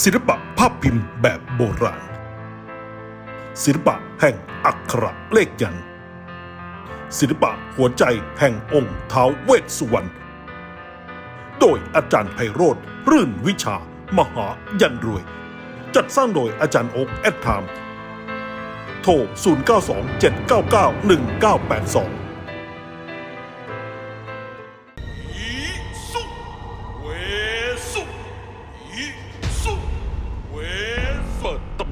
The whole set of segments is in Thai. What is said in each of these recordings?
ศิลปะภาพพิมพ์แบบโบราณ ศิลปะแห่งอักขระเลขยัน ศิลปะหัวใจแห่งองค์ท้าวเวสสุวรรณ โดยอาจารย์ไพโรธรื่นวิชา มหายันรวย จัดสร้างโดยอาจารย์โอ๊กแอดไทม์โทร 0927991982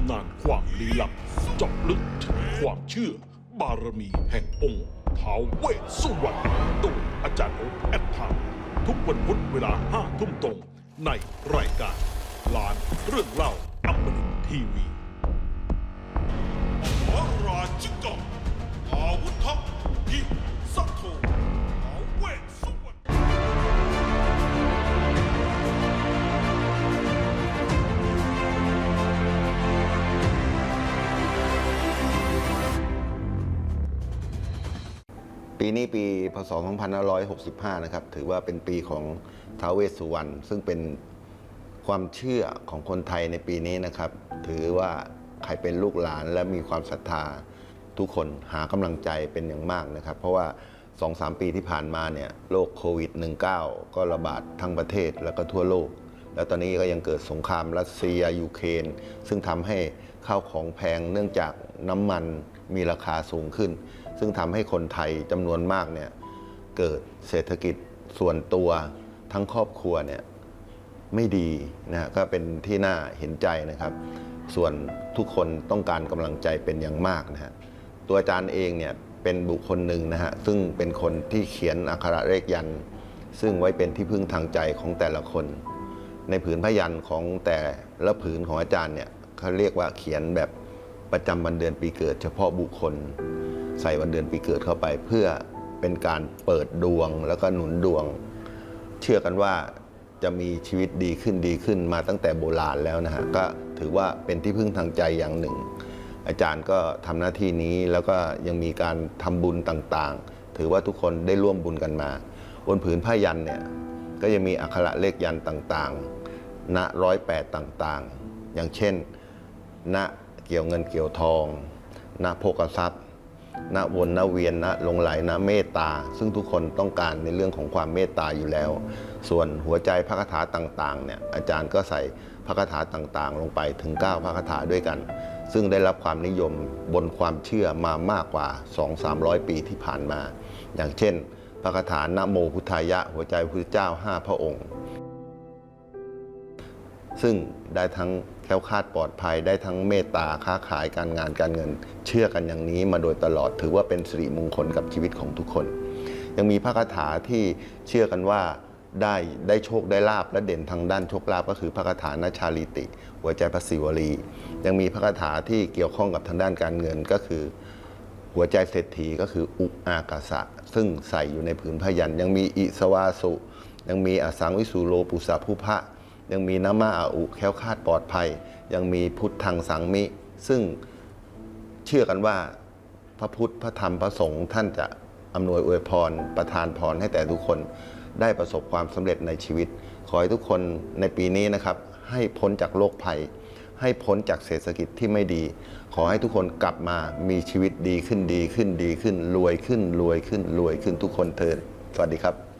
ำนานความลี้ลับเจาะลึกถึงความเชื่อบารมีแห่งองค์ท้าวเวสสุวรรณโดยอาจารย์โอ๊คแอดทม์ทุกวันพุธเวลาห้าทุ่มตรง ในรายการลานเรื่องเล่าอัมมรินทีวีมหาราชิกาอาวุธยิสัทโท ปีนี้ปีพศ 2565 นะครับ ถือว่าเป็นปีของท้าวเวสสุวรรณซึ่งเป็นความเชื่อของคนไทยในปีนี้นะครับ ถือว่าใครเป็นลูกหลานและมีความศรัทธาทุกคนหากำลังใจเป็นอย่างมากนะครับ เพราะว่า 2-3 ปีที่ผ่านมาเนี่ยโรคโควิด -19 ก็ระบาดทั้งประเทศแล้วก็ทั่วโลก แล้วตอนนี้ก็ยังเกิดสงครามรัสเซียยูเครนซึ่งทำให้ ข้าวของแพงเนื่องจากน้ำมันมีราคาสูงขึ้น ซึ่งทำให้คนไทยจำนวนมากเนี่ยเกิดเศรษฐกิจส่วนตัวทั้งครอบครัวเนี่ยไม่ดีนะฮะก็เป็นที่น่าเห็นใจนะครับ ส่วนทุกคนต้องการกำลังใจเป็นอย่างมากนะฮะตัวอาจารย์เองเนี่ยเป็นบุคคลหนึ่งนะฮะซึ่งเป็นคนที่เขียนอักขระเลขยัน ซึ่งไว้เป็นที่พึ่งทางใจของแต่ละคน ในผืนพยันของแต่ละผืนของอาจารย์เนี่ย เขาเรียกว่าเขียนแบบประจำวันเดือนปีเกิด เฉพาะบุคคล ใส่วันเดือนปีเกิดเข้าไป เพื่อเป็นการเปิดดวงแล้วก็หนุนดวง เชื่อกันว่าจะมีชีวิตดีขึ้นดีขึ้นมาตั้งแต่โบราณแล้วนะฮะก็ถือว่าเป็นที่พึ่งทางใจอย่างหนึ่ง อาจารย์ก็ทำหน้าที่นี้แล้วก็ยังมีการทำบุญต่างๆ ถือว่าทุกคนได้ร่วมบุญกันมาบนผืนผ้ายันเนี่ยก็ยังมีอักขระเลขยันต่างๆณร้อยแปดต่างๆ อย่างเช่น ณเกี่ยวเงินเกี่ยวทอง ณโภกทรัพย์ ณวนณเวียนณหลงไหลณเมตตา ซึ่งทุกคนต้องการในเรื่องของความเมตตาอยู่แล้ว ส่วนหัวใจพระคาถาต่างๆเนี่ยอาจารย์ก็ใส่พระคาถาต่างๆ ลงไปถึง 9 พระคาถาด้วยกัน ซึ่งได้รับความนิยมบนความเชื่อมามากกว่า 2-300 ปีที่ผ่านมา อย่างเช่น พระคาถานะโมพุทธายะ หัวใจพระพุทธเจ้า 5 พระองค์ ซึ่งได้ทั้ง ค้วคาดปลอดภัยได้ทั้งเมตตาค้าขายการงานการเงิน เชื่อกันอย่างนี้มาโดยตลอดถือว่าเป็นสิริมงคลกับชีวิตของทุกคน ยังมีพระคาถาที่เชื่อกันว่าได้ได้โชคได้ลาบและเด่นทางด้านโชคลาภก็คือพระคาถานาชาลิติ หัวใจพระศิวลี ยังมีพระคาถาที่เกี่ยวข้องกับทางด้านการเงินก็คือ หัวใจเศรษฐีก็คืออุอากาสะ ซึ่งใส่อยู่ในผืนพยันยังมีอิสวาสุ ยังมีอสังวิสุโลปุสาภุพะ ยังมีนามาอาอุแค้วคาดปลอดภัย ยังมีพุทธังสังมิ ซึ่งเชื่อกันว่าพระพุทธพระธรรมพระสงฆ์ท่านจะอำนวยอวยพร ประทานพรให้แต่ทุกคนได้ประสบความสำเร็จในชีวิต ขอให้ทุกคนในปีนี้นะครับ ให้พ้นจากโรคภัย ให้พ้นจากเศรษฐกิจที่ไม่ดี ขอให้ทุกคนกลับมามีชีวิตดีขึ้นดีขึ้นดีขึ้น รวยขึ้นรวยขึ้นรวยขึ้นทุกคนเถิดสวัสดีครับ